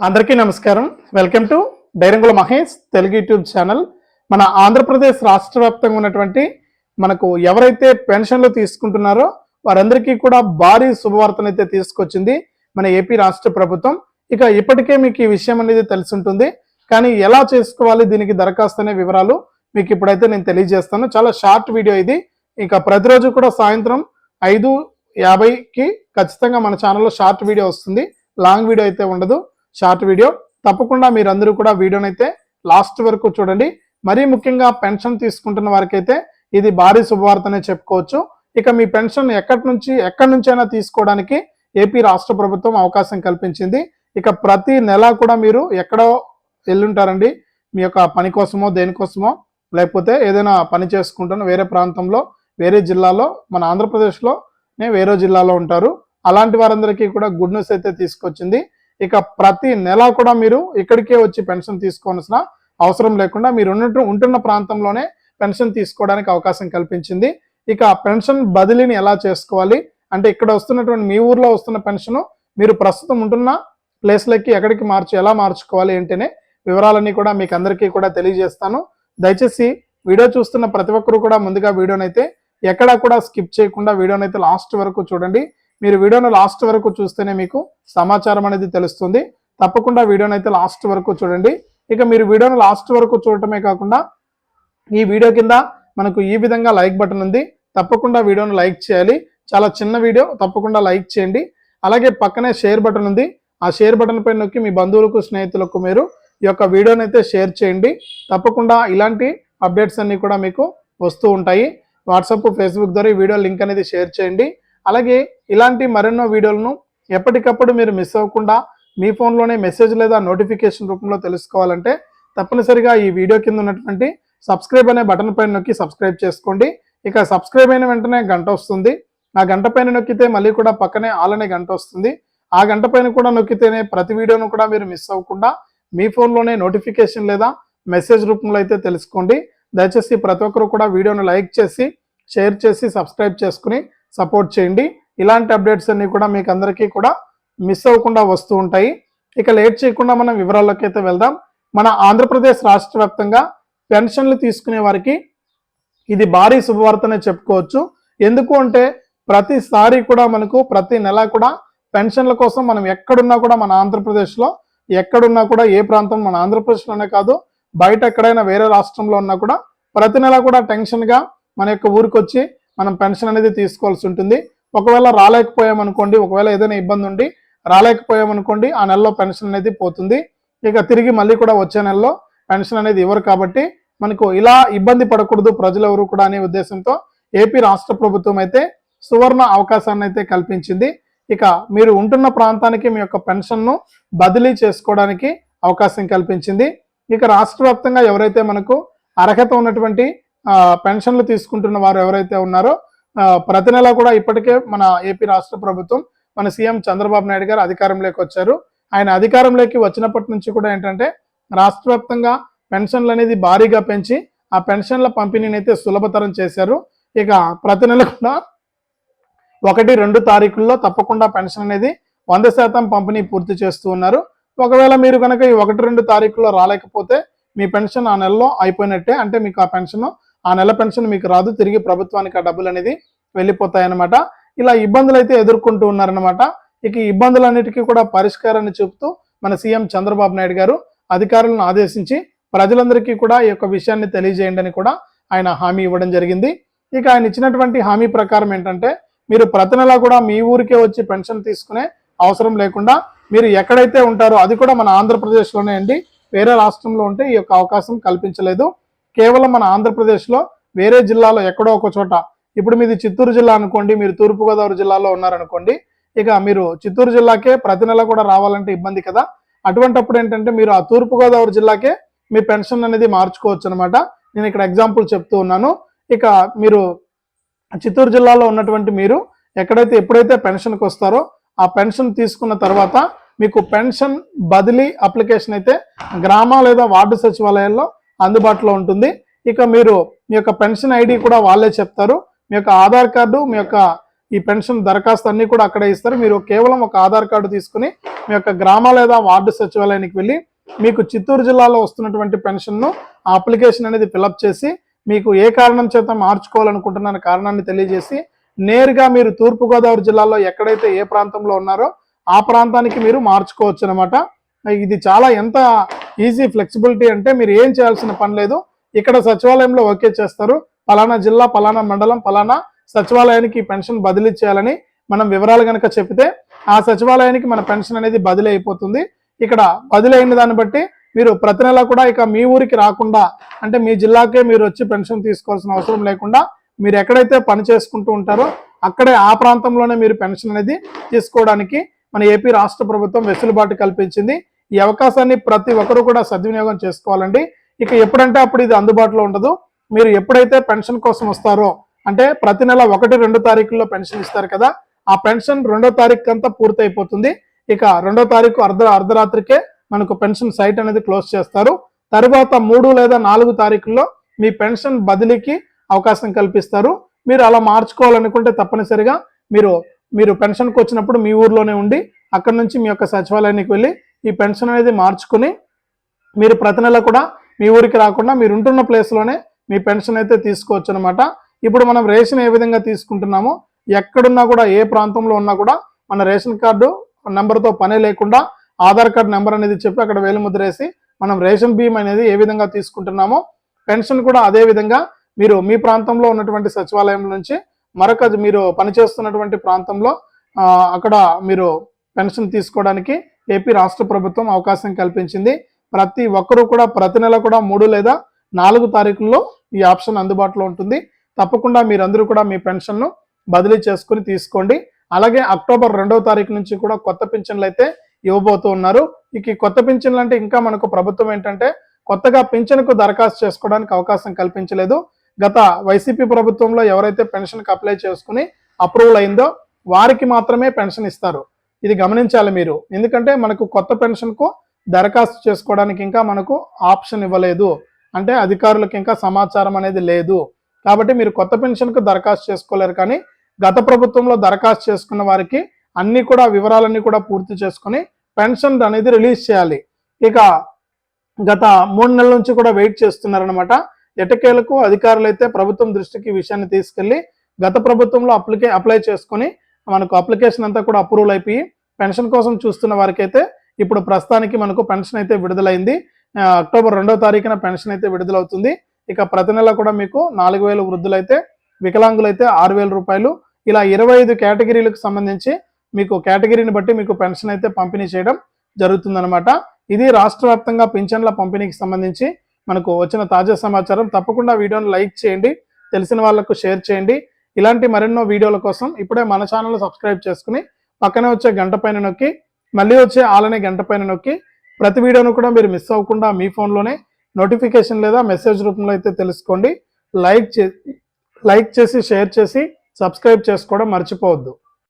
అందరికీ నమస్కారం. Welcome to Dairangula Mahesh Telugu YouTube channel. మన ఆంధ్రప్రదేశ్ రాష్ట్ర వ్యాప్తంగా ఉన్నటువంటి మనకు ఎవరైతే పెన్షన్లు తీసుకుంటున్నారో వారందరికీ కూడా భారీ శుభవార్తనైతే తీసుకొచ్చింది మన ఏపీ రాష్ట్ర ప్రభుత్వం. ఇక ఇప్పటికే మీకు ఈ విషయం అనేది తెలిసి ఉంటుంది కానీ ఎలా చేసుకోవాలి దీనికి దరఖాస్తు అనే వివరాలు మీకు ఇప్పుడైతే నేను తెలియజేస్తాను. చాలా షార్ట్ వీడియో ఇది. ఇక ప్రతిరోజు కూడా సాయంత్రం ఐదు యాభైకి ఖచ్చితంగా మన ఛానల్లో షార్ట్ వీడియో వస్తుంది. లాంగ్ వీడియో అయితే ఉండదు. Short video. తప్పకుండా మీరందరూ కూడా వీడియోని అయితే లాస్ట్ వరకు చూడండి. మరీ ముఖ్యంగా పెన్షన్ తీసుకుంటున్న వారికైతే ఇది భారీ శుభవార్తనే చెప్పుకోవచ్చు. ఇక మీ పెన్షన్ ఎక్కడి నుంచి ఎక్కడి నుంచైనా తీసుకోవడానికి ఏపీ రాష్ట్ర ప్రభుత్వం అవకాశం కల్పించింది. ఇక ప్రతి నెల కూడా మీరు ఎక్కడో వెళ్ళుంటారండి. మీ యొక్క పని కోసమో దేనికోసమో లేకపోతే ఏదైనా పని చేసుకుంటున్న వేరే ప్రాంతంలో వేరే జిల్లాలో మన ఆంధ్రప్రదేశ్లోనే వేరే జిల్లాలో ఉంటారు. అలాంటి వారందరికీ కూడా గుడ్ న్యూస్ అయితే తీసుకొచ్చింది. ఇక ప్రతి నెల కూడా మీరు ఇక్కడికే వచ్చి పెన్షన్ తీసుకోవాల్సిన అవసరం లేకుండా మీరు ఉన్నట్టు ఉంటున్న ప్రాంతంలోనే పెన్షన్ తీసుకోవడానికి అవకాశం కల్పించింది. ఇక పెన్షన్ బదిలీని ఎలా చేసుకోవాలి? అంటే ఇక్కడ వస్తున్నటువంటి మీ ఊర్లో వస్తున్న పెన్షన్ మీరు ప్రస్తుతం ఉంటున్న ప్లేస్లకి ఎక్కడికి మార్చి ఎలా మార్చుకోవాలి ఏంటనే వివరాలన్నీ కూడా మీకు అందరికీ కూడా తెలియజేస్తాను. దయచేసి వీడియో చూస్తున్న ప్రతి ఒక్కరు కూడా ముందుగా వీడియోనైతే ఎక్కడా కూడా స్కిప్ చేయకుండా వీడియోనైతే లాస్ట్ వరకు చూడండి. మీరు వీడియోను లాస్ట్ వరకు చూస్తేనే మీకు సమాచారం అనేది తెలుస్తుంది. తప్పకుండా వీడియోని అయితే లాస్ట్ వరకు చూడండి. ఇక మీరు వీడియోను లాస్ట్ వరకు చూడటమే కాకుండా ఈ వీడియో కింద మనకు ఈ విధంగా లైక్ బటన్ ఉంది. తప్పకుండా వీడియోను లైక్ చేయాలి. చాలా చిన్న వీడియో తప్పకుండా లైక్ చేయండి. అలాగే పక్కనే షేర్ బటన్ ఉంది. ఆ షేర్ బటన్ పై నొక్కి మీ బంధువులకు స్నేహితులకు మీరు ఈ యొక్క వీడియోని అయితే షేర్ చేయండి. తప్పకుండా ఇలాంటి అప్డేట్స్ అన్నీ కూడా మీకు వస్తూ ఉంటాయి. వాట్సాప్ ఫేస్బుక్ ద్వారా ఈ వీడియో లింక్ అనేది షేర్ చేయండి. అలాగే ఇలాంటి మరెన్నో వీడియోలను ఎప్పటికప్పుడు మీరు మిస్ అవ్వకుండా మీ ఫోన్లోనే మెసేజ్ లేదా నోటిఫికేషన్ రూపంలో తెలుసుకోవాలంటే తప్పనిసరిగా ఈ వీడియో కింద ఉన్నటువంటి సబ్స్క్రైబ్ అనే బటన్ పైన నొక్కి సబ్స్క్రైబ్ చేసుకోండి. ఇక సబ్స్క్రైబ్ అయిన వెంటనే గంట వస్తుంది. ఆ గంట పైన నొక్కితే మళ్ళీ కూడా పక్కనే ఆల్ అనే గంట వస్తుంది. ఆ గంట పైన కూడా నొక్కితేనే ప్రతి వీడియోను కూడా మీరు మిస్ అవ్వకుండా మీ ఫోన్లోనే నోటిఫికేషన్ లేదా మెసేజ్ రూపంలో అయితే తెలుసుకోండి. దయచేసి ప్రతి ఒక్కరు కూడా వీడియోను లైక్ చేసి షేర్ చేసి సబ్స్క్రైబ్ చేసుకుని సపోర్ట్ చేయండి. ఇలాంటి అప్డేట్స్ అన్ని కూడా మీకు అందరికీ కూడా మిస్ అవ్వకుండా వస్తూ ఉంటాయి. ఇక లేట్ చేయకుండా మనం వివరాల్లోకి అయితే వెళ్దాం. మన ఆంధ్రప్రదేశ్ రాష్ట్ర వ్యాప్తంగా పెన్షన్లు తీసుకునే వారికి ఇది భారీ శుభవార్తనే చెప్పుకోవచ్చు. ఎందుకు అంటే ప్రతిసారి కూడా మనకు ప్రతి నెల కూడా పెన్షన్ల కోసం మనం ఎక్కడున్నా కూడా మన ఆంధ్రప్రదేశ్లో ఎక్కడున్నా కూడా ఏ ప్రాంతం మన ఆంధ్రప్రదేశ్లోనే కాదు బయట ఎక్కడైనా వేరే రాష్ట్రంలో ఉన్నా కూడా ప్రతి నెల కూడా టెన్షన్గా మన యొక్క ఊరికి వచ్చి మనం పెన్షన్ అనేది తీసుకోవాల్సి ఉంటుంది. ఒకవేళ రాలేకపోయామనుకోండి ఒకవేళ ఏదైనా ఇబ్బంది ఉండి రాలేకపోయామనుకోండి ఆ నెలలో పెన్షన్ అనేది పోతుంది. ఇక తిరిగి మళ్ళీ కూడా వచ్చే నెలలో పెన్షన్ అనేది ఇవ్వరు కాబట్టి మనకు ఇలా ఇబ్బంది పడకూడదు ప్రజలు ఎవరు కూడా అనే ఉద్దేశంతో ఏపీ రాష్ట్ర ప్రభుత్వం అయితే సువర్ణ అవకాశాన్ని అయితే కల్పించింది. ఇక మీరు ఉంటున్న ప్రాంతానికి మీ యొక్క పెన్షన్ను బదిలీ చేసుకోవడానికి అవకాశం కల్పించింది. ఇక రాష్ట్ర ఎవరైతే మనకు అర్హత ఉన్నటువంటి పెన్షన్లు తీసుకుంటున్న వారు ఎవరైతే ఉన్నారో ప్రతి నెల కూడా ఇప్పటికే మన ఏపీ రాష్ట్ర ప్రభుత్వం మన సీఎం చంద్రబాబు నాయుడు గారు అధికారంలోకి వచ్చారు. ఆయన అధికారంలోకి వచ్చినప్పటి నుంచి కూడా ఏంటంటే రాష్ట్ర వ్యాప్తంగా పెన్షన్లు అనేది భారీగా పెంచి ఆ పెన్షన్ల పంపిణీని అయితే సులభతరం చేశారు. ఇక ప్రతి నెల కూడా ఒకటి రెండు తారీఖుల్లో తప్పకుండా పెన్షన్ అనేది వంద శాతం పంపిణీ పూర్తి చేస్తూ ఉన్నారు. ఒకవేళ మీరు కనుక ఈ ఒకటి రెండు తారీఖుల్లో రాలేకపోతే మీ పెన్షన్ ఆ నెలలో అయిపోయినట్టే. అంటే మీకు ఆ పెన్షన్ ఆ నెల పెన్షన్ మీకు రాదు తిరిగి ప్రభుత్వానికి ఆ డబ్బులు అనేది వెళ్ళిపోతాయన్నమాట. ఇలా ఇబ్బందులు అయితే ఎదుర్కొంటూ ఉన్నారనమాట ఇక ఇబ్బందులన్నిటికీ కూడా పరిష్కారాన్ని చూపుతూ మన సీఎం చంద్రబాబు నాయుడు గారు అధికారులను ఆదేశించి ప్రజలందరికీ కూడా ఈ యొక్క విషయాన్ని తెలియజేయండి అని కూడా ఆయన హామీ ఇవ్వడం జరిగింది. ఇక ఆయన ఇచ్చినటువంటి హామీ ప్రకారం ఏంటంటే మీరు ప్రతి నెలా కూడా మీ ఊరికే వచ్చి పెన్షన్ తీసుకునే అవసరం లేకుండా మీరు ఎక్కడైతే ఉంటారో అది కూడా మన ఆంధ్రప్రదేశ్లోనే అండి. వేరే రాష్ట్రంలో ఉంటే ఈ యొక్క అవకాశం కల్పించలేదు. కేవలం మన ఆంధ్రప్రదేశ్లో వేరే జిల్లాలో ఎక్కడో ఒక చోట ఇప్పుడు మీది చిత్తూరు జిల్లా అనుకోండి మీరు తూర్పుగోదావరి జిల్లాలో ఉన్నారనుకోండి ఇక మీరు చిత్తూరు జిల్లాకే ప్రతి నెల కూడా రావాలంటే ఇబ్బంది కదా. అటువంటప్పుడు ఏంటంటే మీరు ఆ తూర్పుగోదావరి జిల్లాకే మీ పెన్షన్ అనేది మార్చుకోవచ్చు అనమాట నేను ఇక్కడ ఎగ్జాంపుల్ చెప్తూ ఉన్నాను. ఇక మీరు చిత్తూరు జిల్లాలో ఉన్నటువంటి మీరు ఎక్కడైతే ఎప్పుడైతే పెన్షన్కి వస్తారో ఆ పెన్షన్ తీసుకున్న తర్వాత మీకు పెన్షన్ బదిలీ అప్లికేషన్ అయితే గ్రామ లేదా వార్డు సచివాలయాల్లో అందుబాటులో ఉంటుంది. ఇక మీరు మీ యొక్క పెన్షన్ ఐడి కూడా వాళ్ళే చెప్తారు. మీ యొక్క ఆధార్ కార్డు మీ యొక్క ఈ పెన్షన్ దరఖాస్తు అన్ని కూడా అక్కడే ఇస్తారు. మీరు కేవలం ఒక ఆధార్ కార్డు తీసుకుని మీ యొక్క గ్రామ లేదా వార్డు సచివాలయానికి వెళ్ళి మీకు చిత్తూరు జిల్లాలో వస్తున్నటువంటి పెన్షన్ను ఆ అప్లికేషన్ అనేది ఫిలప్ చేసి మీకు ఏ కారణం చేత మార్చుకోవాలనుకుంటున్న కారణాన్ని తెలియజేసి నేరుగా మీరు తూర్పుగోదావరి జిల్లాలో ఎక్కడైతే ఏ ప్రాంతంలో ఉన్నారో ఆ ప్రాంతానికి మీరు మార్చుకోవచ్చు అనమాట ఇది చాలా ఎంత ఈజీ ఫ్లెక్సిబిలిటీ అంటే మీరు ఏం చేయాల్సిన పని లేదు. ఇక్కడ సచివాలయంలో ఓకే చేస్తారు. పలానా జిల్లా పలానా మండలం పలానా సచివాలయానికి పెన్షన్ బదిలీ చేయాలని మనం వివరాలు కనుక చెప్తే ఆ సచివాలయానికి మన పెన్షన్ అనేది బదిలీ అయిపోతుంది. ఇక్కడ బదిలీ అయిన దాన్ని బట్టి మీరు ప్రతి నెల కూడా ఇక మీ ఊరికి రాకుండా అంటే మీ జిల్లాకే మీరు వచ్చి పెన్షన్ తీసుకోవాల్సిన అవసరం లేకుండా మీరు ఎక్కడైతే పని చేసుకుంటూ ఉంటారో అక్కడే ఆ ప్రాంతంలోనే మీరు పెన్షన్ అనేది తీసుకోవడానికి మన ఏపీ రాష్ట్ర ప్రభుత్వం వెసులుబాటు కల్పించింది. ఈ అవకాశాన్ని ప్రతి ఒక్కరూ కూడా సద్వినియోగం చేసుకోవాలండి. ఇక ఎప్పుడంటే అప్పుడు ఇది అందుబాటులో ఉండదు. మీరు ఎప్పుడైతే పెన్షన్ కోసం వస్తారో అంటే ప్రతి నెల ఒకటి రెండు తారీఖుల్లో పెన్షన్ ఇస్తారు కదా ఆ పెన్షన్ రెండో తారీఖు అంతా పూర్తయిపోతుంది. ఇక రెండో తారీఖు అర్ధ అర్ధరాత్రికే మనకు పెన్షన్ సైట్ అనేది క్లోజ్ చేస్తారు. తర్వాత మూడు లేదా నాలుగు తారీఖుల్లో మీ పెన్షన్ బదిలీకి అవకాశం కల్పిస్తారు. మీరు అలా మార్చుకోవాలనుకుంటే తప్పనిసరిగా మీరు మీరు పెన్షన్కి వచ్చినప్పుడు మీ ఊర్లోనే ఉండి అక్కడ నుంచి మీ యొక్క సచివాలయానికి వెళ్ళి ఈ పెన్షన్ అనేది మార్చుకుని మీరు ప్రతి నెల కూడా మీ ఊరికి రాకుండా మీరు ఉంటున్న ప్లేస్లోనే మీ పెన్షన్ అయితే తీసుకోవచ్చు అనమాట ఇప్పుడు మనం రేషన్ ఏ విధంగా తీసుకుంటున్నామో ఎక్కడున్నా కూడా ఏ ప్రాంతంలో ఉన్నా కూడా మన రేషన్ కార్డు నెంబర్తో పనే లేకుండా ఆధార్ కార్డు నెంబర్ అనేది చెప్పి అక్కడ వేలుముద్రేసి మనం రేషన్ బియ్యం అనేది ఏ విధంగా తీసుకుంటున్నామో పెన్షన్ కూడా అదే విధంగా మీరు మీ ప్రాంతంలో ఉన్నటువంటి సచివాలయం నుంచి మరొక మీరు పనిచేస్తున్నటువంటి ప్రాంతంలో అక్కడ మీరు పెన్షన్ తీసుకోవడానికి ఏపీ రాష్ట్ర ప్రభుత్వం అవకాశం కల్పించింది. ప్రతి ఒక్కరూ కూడా ప్రతి నెల కూడా మూడు లేదా నాలుగు తారీఖుల్లో ఈ ఆప్షన్ అందుబాటులో ఉంటుంది. తప్పకుండా మీరందరూ కూడా మీ పెన్షన్ను బదిలీ చేసుకుని తీసుకోండి. అలాగే అక్టోబర్ రెండవ తారీఖు నుంచి కూడా కొత్త పింఛన్లు అయితే ఇవ్వబోతూ ఉన్నారు. ఇక ఈ కొత్త పింఛన్లు అంటే ఇంకా మనకు ప్రభుత్వం ఏంటంటే కొత్తగా పింఛన్కు దరఖాస్తు చేసుకోవడానికి అవకాశం కల్పించలేదు. గత వైసీపీ ప్రభుత్వంలో ఎవరైతే పెన్షన్కి అప్లై చేసుకుని అప్రూవల్ అయిందో వారికి మాత్రమే పెన్షన్ ఇస్తారు. ఇది గమనించాలి మీరు. ఎందుకంటే మనకు కొత్త పెన్షన్కు దరఖాస్తు చేసుకోవడానికి ఇంకా మనకు ఆప్షన్ ఇవ్వలేదు. అంటే అధికారులకు ఇంకా సమాచారం అనేది లేదు. కాబట్టి మీరు కొత్త పెన్షన్కు దరఖాస్తు చేసుకోలేరు కానీ గత ప్రభుత్వంలో దరఖాస్తు చేసుకున్న వారికి అన్ని కూడా వివరాలన్నీ కూడా పూర్తి చేసుకుని పెన్షన్ అనేది రిలీజ్ చేయాలి. ఇక గత మూడు నెలల నుంచి కూడా వెయిట్ చేస్తున్నారనమాట ఎటకేలకు అధికారులు అయితే ప్రభుత్వం దృష్టికి విషయాన్ని తీసుకెళ్ళి గత ప్రభుత్వంలో అప్లికే అప్లై చేసుకుని మనకు అప్లికేషన్ అంతా కూడా అప్రూవల్ అయిపోయి పెన్షన్ కోసం చూస్తున్న వారికైతే ఇప్పుడు ప్రస్తుతానికి మనకు పెన్షన్ అయితే విడుదలైంది. అక్టోబర్ రెండో తారీఖున పెన్షన్ అయితే విడుదలవుతుంది. ఇక ప్రతి నెల కూడా మీకు నాలుగు వేలు వృద్ధులైతే వికలాంగులైతే ఆరు వేల రూపాయలు. ఇలా ఇరవై ఐదు కేటగిరీలకు సంబంధించి మీకు కేటగిరీని బట్టి మీకు పెన్షన్ అయితే పంపిణీ చేయడం జరుగుతుందనమాట ఇది రాష్ట్ర వ్యాప్తంగా పింఛన్ల పంపిణీకి సంబంధించి మనకు వచ్చిన తాజా సమాచారం. తప్పకుండా వీడియోను లైక్ చేయండి తెలిసిన వాళ్ళకు షేర్ చేయండి. ఇలాంటి మరెన్నో వీడియోల కోసం ఇప్పుడే మన ఛానల్ సబ్స్క్రైబ్ చేసుకుని పక్కనే వచ్చే గంట పైన నొక్కి మళ్ళీ వచ్చే ఆలనే గంట పైన నొక్కి ప్రతి వీడియోను కూడా మీరు మిస్ అవ్వకుండా మీ ఫోన్లోనే నోటిఫికేషన్ లేదా మెసేజ్ రూపంలో అయితే తెలుసుకోండి. లైక్ చే లైక్ చేసి షేర్ చేసి సబ్స్క్రైబ్ చేసుకోవడం మర్చిపోవద్దు.